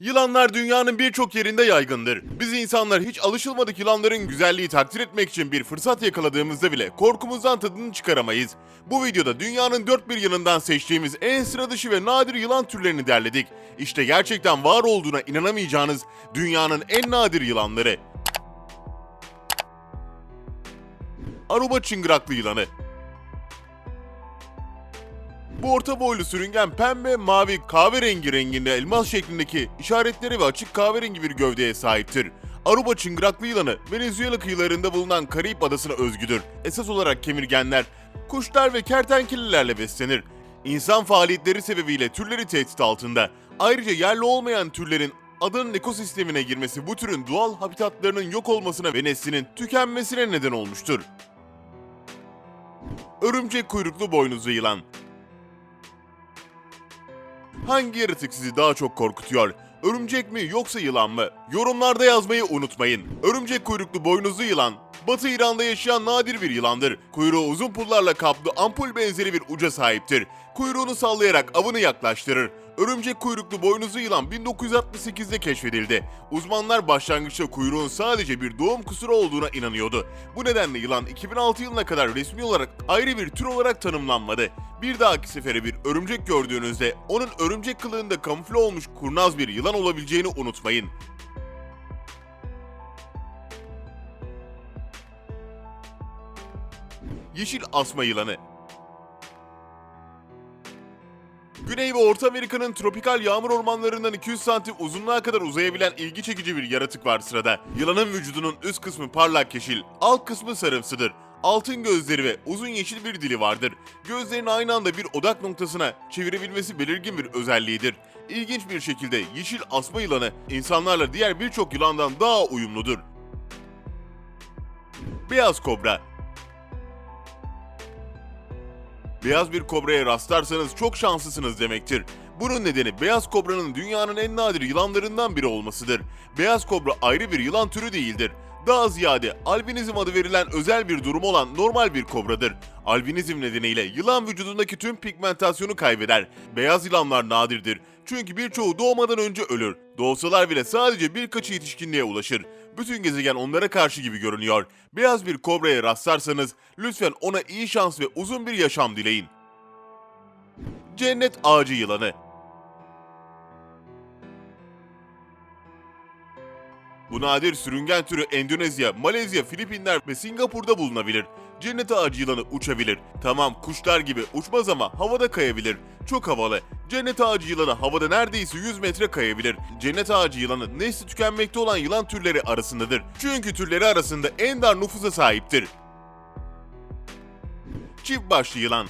Yılanlar dünyanın birçok yerinde yaygındır. Biz insanlar hiç alışılmadık yılanların güzelliği takdir etmek için bir fırsat yakaladığımızda bile korkumuzdan tadını çıkaramayız. Bu videoda dünyanın dört bir yanından seçtiğimiz en sıra dışı ve nadir yılan türlerini derledik. İşte gerçekten var olduğuna inanamayacağınız dünyanın en nadir yılanları. Aruba çıngıraklı yılanı. Bu orta boylu sürüngen pembe, mavi, kahverengi renginde elmas şeklindeki işaretleri ve açık kahverengi bir gövdeye sahiptir. Aruba çıngıraklı yılanı Venezuela kıyılarında bulunan Karayip adasına özgüdür. Esas olarak kemirgenler, kuşlar ve kertenkelelerle beslenir. İnsan faaliyetleri sebebiyle türleri tehdit altında. Ayrıca yerli olmayan türlerin adanın ekosistemine girmesi bu türün doğal habitatlarının yok olmasına ve neslinin tükenmesine neden olmuştur. Örümcek kuyruklu boynuzlu yılan Hangi yaratık sizi daha çok korkutuyor? Örümcek mi yoksa yılan mı? Yorumlarda yazmayı unutmayın. Örümcek kuyruklu boynuzlu yılan, Batı İran'da yaşayan nadir bir yılandır. Kuyruğu uzun pullarla kaplı ampul benzeri bir uca sahiptir. Kuyruğunu sallayarak avını yaklaştırır. Örümcek kuyruklu boynuzlu yılan 1968'de keşfedildi. Uzmanlar başlangıçta kuyruğun sadece bir doğum kusuru olduğuna inanıyordu. Bu nedenle yılan 2006 yılına kadar resmi olarak ayrı bir tür olarak tanımlanmadı. Bir dahaki sefere bir örümcek gördüğünüzde onun örümcek kılığında kamufle olmuş kurnaz bir yılan olabileceğini unutmayın. Yeşil asma yılanı Güney ve Orta Amerika'nın tropikal yağmur ormanlarından 200 santim uzunluğa kadar uzayabilen ilgi çekici bir yaratık var sırada. Yılanın vücudunun üst kısmı parlak yeşil, alt kısmı sarımsıdır. Altın gözleri ve uzun yeşil bir dili vardır. Gözlerini aynı anda bir odak noktasına çevirebilmesi belirgin bir özelliğidir. İlginç bir şekilde yeşil asma yılanı insanlarla diğer birçok yılandan daha uyumludur. Beyaz kobra Beyaz bir kobraya rastlarsanız çok şanslısınız demektir. Bunun nedeni beyaz kobranın dünyanın en nadir yılanlarından biri olmasıdır. Beyaz kobra ayrı bir yılan türü değildir. Daha ziyade albinizm adı verilen özel bir durum olan normal bir kobradır. Albinizm nedeniyle yılan vücudundaki tüm pigmentasyonu kaybeder. Beyaz yılanlar nadirdir. Çünkü birçoğu doğmadan önce ölür. Doğsalar bile sadece birkaçı yetişkinliğe ulaşır. Bütün gezegen onlara karşı gibi görünüyor. Beyaz bir kobraya rastlarsanız lütfen ona iyi şans ve uzun bir yaşam dileyin. Cennet ağacı yılanı Bu nadir sürüngen türü Endonezya, Malezya, Filipinler ve Singapur'da bulunabilir. Cennet ağacı yılanı uçabilir. Tamam kuşlar gibi uçmaz ama havada kayabilir. Çok havalı. Cennet ağacı yılanı havada neredeyse 100 metre kayabilir. Cennet ağacı yılanı nesli tükenmekte olan yılan türleri arasındadır. Çünkü türleri arasında en dar nüfusa sahiptir. Çift başlı yılan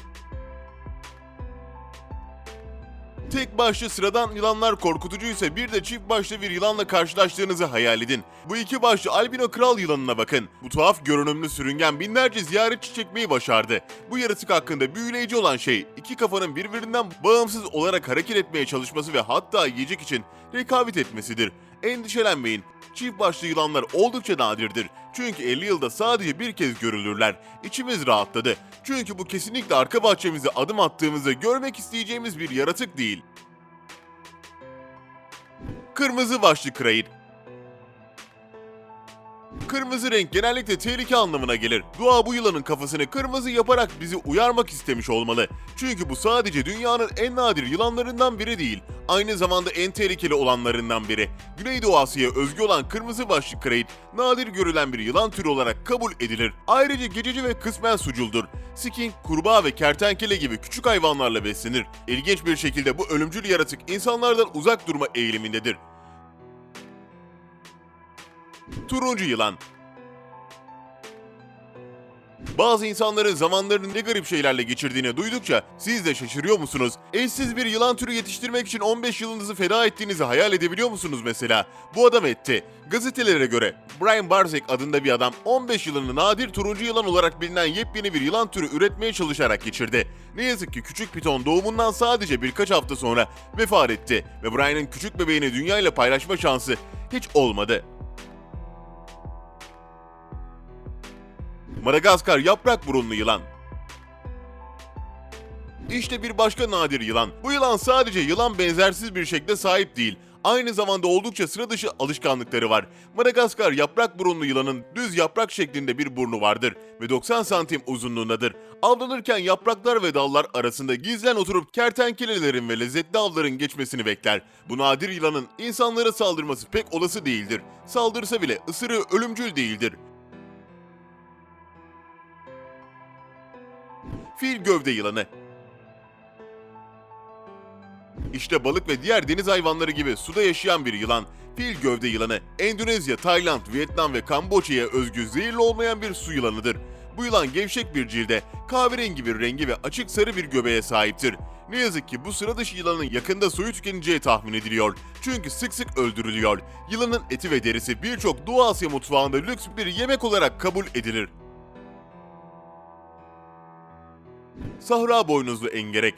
Tek başlı sıradan yılanlar korkutucuysa bir de çift başlı bir yılanla karşılaştığınızı hayal edin. Bu iki başlı albino kral yılanına bakın. Bu tuhaf görünümlü sürüngen binlerce ziyaretçi çekmeyi başardı. Bu yaratık hakkında büyüleyici olan şey iki kafanın birbirinden bağımsız olarak hareket etmeye çalışması ve hatta yiyecek için rekabet etmesidir. Endişelenmeyin. Çift başlı yılanlar oldukça nadirdir. Çünkü 50 yılda sadece bir kez görülürler. İçimiz rahatladı. Çünkü bu kesinlikle arka bahçemize adım attığımızda görmek isteyeceğimiz bir yaratık değil. Kırmızı başlı krayın. Kırmızı renk genellikle tehlike anlamına gelir. Dua bu yılanın kafasını kırmızı yaparak bizi uyarmak istemiş olmalı. Çünkü bu sadece dünyanın en nadir yılanlarından biri değil, aynı zamanda en tehlikeli olanlarından biri. Güneydoğu Asya'ya özgü olan kırmızı başlı krayit, nadir görülen bir yılan türü olarak kabul edilir. Ayrıca gececi ve kısmen suculdur. Skink, kurbağa ve kertenkele gibi küçük hayvanlarla beslenir. İlginç bir şekilde bu ölümcül yaratık insanlardan uzak durma eğilimindedir. Turuncu yılan. Bazı insanların zamanlarını ne garip şeylerle geçirdiğini duydukça siz de şaşırıyor musunuz? Eşsiz bir yılan türü yetiştirmek için 15 yılınızı feda ettiğinizi hayal edebiliyor musunuz mesela? Bu adam etti. Gazetelere göre Brian Barzek adında bir adam 15 yılını nadir turuncu yılan olarak bilinen yepyeni bir yılan türü üretmeye çalışarak geçirdi. Ne yazık ki küçük piton doğumundan sadece birkaç hafta sonra vefat etti ve Brian'ın küçük bebeğini dünyayla paylaşma şansı hiç olmadı. Madagaskar yaprak burunlu yılan. İşte bir başka nadir yılan. Bu yılan sadece yılan benzersiz bir şekle sahip değil. Aynı zamanda oldukça sıra dışı alışkanlıkları var. Madagaskar yaprak burunlu yılanın düz yaprak şeklinde bir burnu vardır ve 90 santim uzunluğundadır. Avlanırken yapraklar ve dallar arasında gizlen oturup kertenkelelerin ve lezzetli avların geçmesini bekler. Bu nadir yılanın insanlara saldırması pek olası değildir. Saldırsa bile ısırığı ölümcül değildir. Fil gövde yılanı İşte balık ve diğer deniz hayvanları gibi suda yaşayan bir yılan. Fil gövde yılanı, Endonezya, Tayland, Vietnam ve Kamboçya'ya özgü zehirli olmayan bir su yılanıdır. Bu yılan gevşek bir cilde, kahverengi bir rengi ve açık sarı bir göbeğe sahiptir. Ne yazık ki bu sıra dışı yılanın yakında soyu tükeneceği tahmin ediliyor. Çünkü sık sık öldürülüyor. Yılanın eti ve derisi birçok Doğu Asya mutfağında lüks bir yemek olarak kabul edilir. Sahra boynuzlu engerek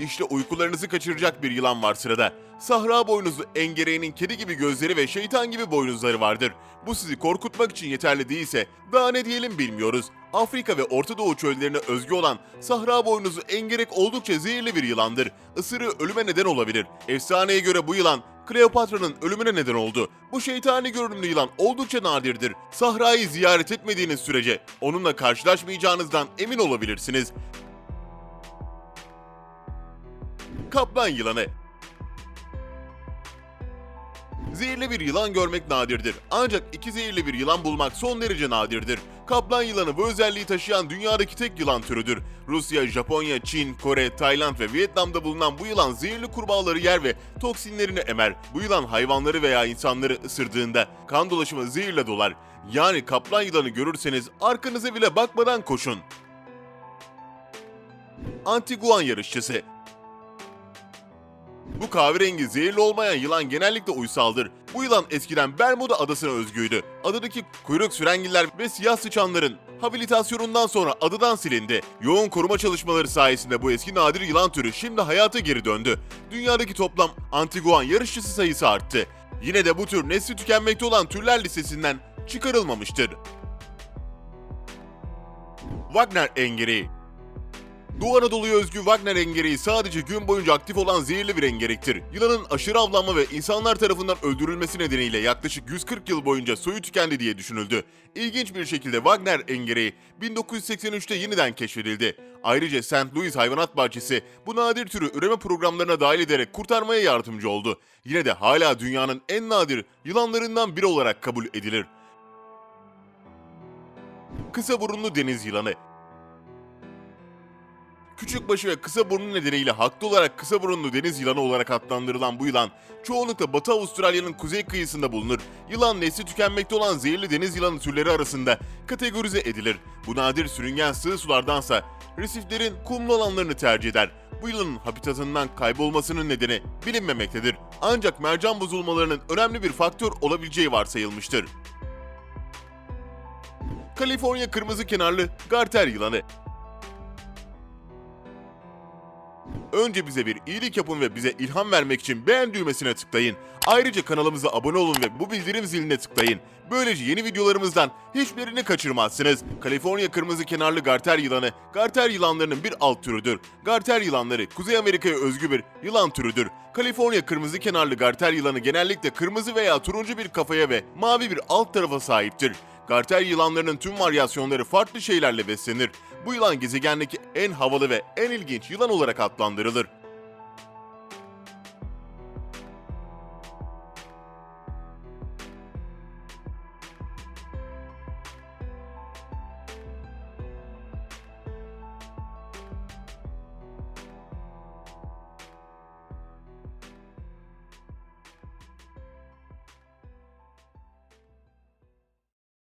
işte uykularınızı kaçıracak bir yılan var sırada. Sahra boynuzlu engereğinin kedi gibi gözleri ve şeytan gibi boynuzları vardır. Bu sizi korkutmak için yeterli değilse daha ne diyelim bilmiyoruz. Afrika ve Orta Doğu çöllerine özgü olan sahra boynuzlu engerek oldukça zehirli bir yılandır. Isırığı ölüme neden olabilir. Efsaneye göre bu yılan Kleopatra'nın ölümüne neden oldu. Bu şeytani görünümlü yılan oldukça nadirdir. Sahrayı ziyaret etmediğiniz sürece onunla karşılaşmayacağınızdan emin olabilirsiniz. Kaplan yılanı. Zehirli bir yılan görmek nadirdir. Ancak iki zehirli bir yılan bulmak son derece nadirdir. Kaplan yılanı bu özelliği taşıyan dünyadaki tek yılan türüdür. Rusya, Japonya, Çin, Kore, Tayland ve Vietnam'da bulunan bu yılan zehirli kurbağaları yer ve toksinlerini emer. Bu yılan hayvanları veya insanları ısırdığında kan dolaşımı zehirle dolar. Yani kaplan yılanı görürseniz arkanıza bile bakmadan koşun. Antiguan yarışçısı bu kahverengi zehirli olmayan yılan genellikle uysaldır. Bu yılan eskiden Bermuda adasına özgüydü. Adadaki kuyruk sürengiller ve siyah sıçanların habilitasyonundan sonra adadan silindi. Yoğun koruma çalışmaları sayesinde bu eski nadir yılan türü şimdi hayata geri döndü. Dünyadaki toplam antiguan yarışçısı sayısı arttı. Yine de bu tür nesli tükenmekte olan türler listesinden çıkarılmamıştır. Wagner engeri Doğu Anadolu'ya özgü Wagner engereği sadece gün boyunca aktif olan zehirli bir engerektir. Yılanın aşırı avlanma ve insanlar tarafından öldürülmesi nedeniyle yaklaşık 140 yıl boyunca soyu tükendi diye düşünüldü. İlginç bir şekilde Wagner engereği 1983'te yeniden keşfedildi. Ayrıca St. Louis Hayvanat Bahçesi bu nadir türü üreme programlarına dahil ederek kurtarmaya yardımcı oldu. Yine de hala dünyanın en nadir yılanlarından biri olarak kabul edilir. Kısa burunlu deniz yılanı Küçük başı ve kısa burnu nedeniyle haklı olarak kısa burunlu deniz yılanı olarak adlandırılan bu yılan çoğunlukla Batı Avustralya'nın kuzey kıyısında bulunur. Yılan nesli tükenmekte olan zehirli deniz yılanı türleri arasında kategorize edilir. Bu nadir sürüngen sığ sulardansa resiflerin kumlu alanlarını tercih eder. Bu yılanın habitatından kaybolmasının nedeni bilinmemektedir. Ancak mercan bozulmalarının önemli bir faktör olabileceği varsayılmıştır. Kaliforniya kırmızı kenarlı garter yılanı Önce bize bir iyilik yapın ve bize ilham vermek için beğen düğmesine tıklayın. Ayrıca kanalımıza abone olun ve bu bildirim ziline tıklayın. Böylece yeni videolarımızdan hiçbirini kaçırmazsınız. Kaliforniya kırmızı kenarlı garter yılanı, garter yılanlarının bir alt türüdür. Garter yılanları Kuzey Amerika'ya özgü bir yılan türüdür. Kaliforniya kırmızı kenarlı garter yılanı genellikle kırmızı veya turuncu bir kafaya ve mavi bir alt tarafa sahiptir. Garter yılanlarının tüm varyasyonları farklı şeylerle beslenir. Bu yılan gezegendeki en havalı ve en ilginç yılan olarak adlandırılır.